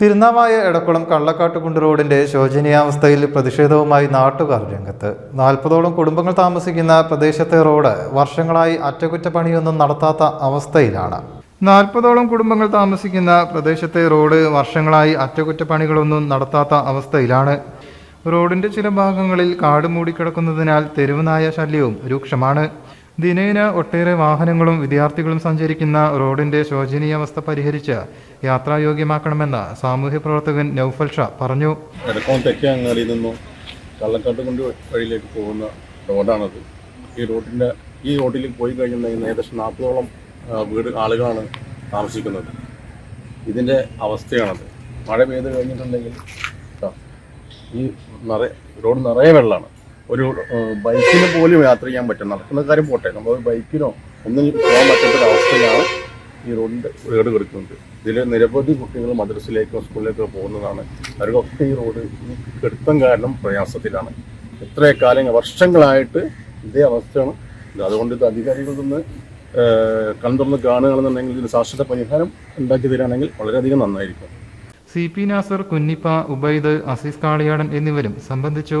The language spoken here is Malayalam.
തിരുനാവായ എടക്കുളം കള്ളക്കാട്ടുകുണ്ട് റോഡിന്റെ ശോചനീയാവസ്ഥയിൽ പ്രതിഷേധവുമായി നാട്ടുകാർ രംഗത്ത്. നാൽപ്പതോളം കുടുംബങ്ങൾ താമസിക്കുന്ന പ്രദേശത്തെ റോഡ് വർഷങ്ങളായി അറ്റകുറ്റപ്പണിയൊന്നും നടത്താത്ത അവസ്ഥയിലാണ്. നാൽപ്പതോളം കുടുംബങ്ങൾ താമസിക്കുന്ന പ്രദേശത്തെ റോഡ് വർഷങ്ങളായി അറ്റകുറ്റപ്പണികളൊന്നും നടത്താത്ത അവസ്ഥയിലാണ്. റോഡിന്റെ ചില ഭാഗങ്ങളിൽ കാട് മൂടിക്കിടക്കുന്നതിനാൽ തെരുവുനായ ശല്യവും രൂക്ഷമാണ്. ദിനേന ഒട്ടേറെ വാഹനങ്ങളും വിദ്യാർത്ഥികളും സഞ്ചരിക്കുന്ന റോഡിന്റെ ശോചനീയാവസ്ഥ പരിഹരിച്ച് യാത്രായോഗ്യമാക്കണമെന്ന് സാമൂഹ്യ പ്രവർത്തകൻ നൌഫൽ ഷാ പറഞ്ഞു. എടക്കോൺ തെക്കേ അങ്ങാടിയിൽ നിന്നും കള്ളക്കാട്ട് കൊണ്ട് വഴിയിലേക്ക് പോകുന്ന റോഡാണത്. ഈ റോഡിന്റെ ഈ റോഡിൽ പോയി കഴിഞ്ഞിട്ടുണ്ടെങ്കിൽ ഏകദേശം നാൽപ്പതോളം വീട് ആളുകളാണ് താമസിക്കുന്നത്. ഇതിന്റെ അവസ്ഥയാണത്. മഴ പെയ്ത് കഴിഞ്ഞിട്ടുണ്ടെങ്കിൽ ഈ നിറയെ റോഡ് നിറയെ വെള്ളമാണ്. ഒരു ബൈക്കിന് പോലും യാത്ര ചെയ്യാൻ പറ്റും നടക്കുന്ന കാര്യം പോട്ടെ. നമ്മൾ ബൈക്കിനോ ഒന്നും പോകാൻ പറ്റാത്ത അവസ്ഥയാണ് ഈ റോഡിന്റെ റോഡ് കിടക്കുന്നത്. ഇതിൽ നിരവധി കുട്ടികൾ മദ്രസയിലേക്കോ സ്കൂളിലേക്കോ പോകുന്നതാണ്. അവർക്കൊക്കെ ഈ റോഡ് ഈ കാരണം പ്രയാസത്തിലാണ്. എത്ര കാലങ്ങൾ വർഷങ്ങളായിട്ട് ഇതേ അവസ്ഥയാണ്. അതുകൊണ്ട് ഇത് അധികാരികളൊന്ന് നിന്ന് കണ്ടുറന്ന് കാണുകയാണെന്നുണ്ടെങ്കിൽ ഇതിന് ശാശ്വത പരിഹാരം ഉണ്ടാക്കി തരികയാണെങ്കിൽ വളരെയധികം നന്നായിരിക്കും. സി പി നാസർ കുന്നിപ്പ ഉബൈദ് അസീസ് കാളിയാടൻ എന്നിവരും സംബന്ധിച്ചു